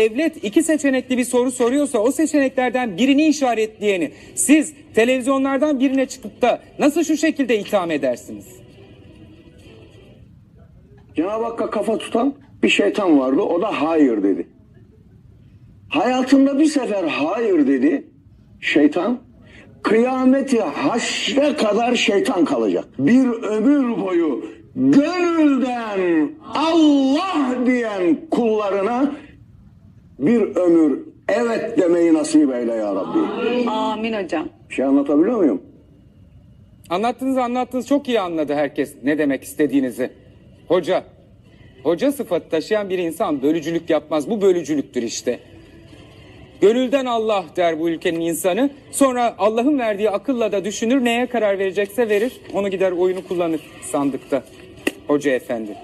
Devlet iki seçenekli bir soru soruyorsa o seçeneklerden birini işaretleyeni siz televizyonlardan birine çıkıp da nasıl şu şekilde itham edersiniz? Cenab-ı Hakk'a kafa tutan bir şeytan vardı. O da hayır dedi. Hayatında bir sefer hayır dedi. Şeytan kıyameti haşre kadar şeytan kalacak. Bir ömür boyu gönülden Allah diyen kullarına bir ömür evet demeyi nasip eyle ya Rabbi. Amin hocam. Bir şey anlatabiliyor muyum? Anlattığınız anlattığınız çok iyi anladı herkes ne demek istediğinizi. Hoca, hoca sıfatı taşıyan bir insan bölücülük yapmaz. Bu bölücülüktür işte. Gönülden Allah der bu ülkenin insanı. Sonra Allah'ın verdiği akılla da düşünür neye karar verecekse verir. Onu gider oyunu kullanır sandıkta. Hoca efendi.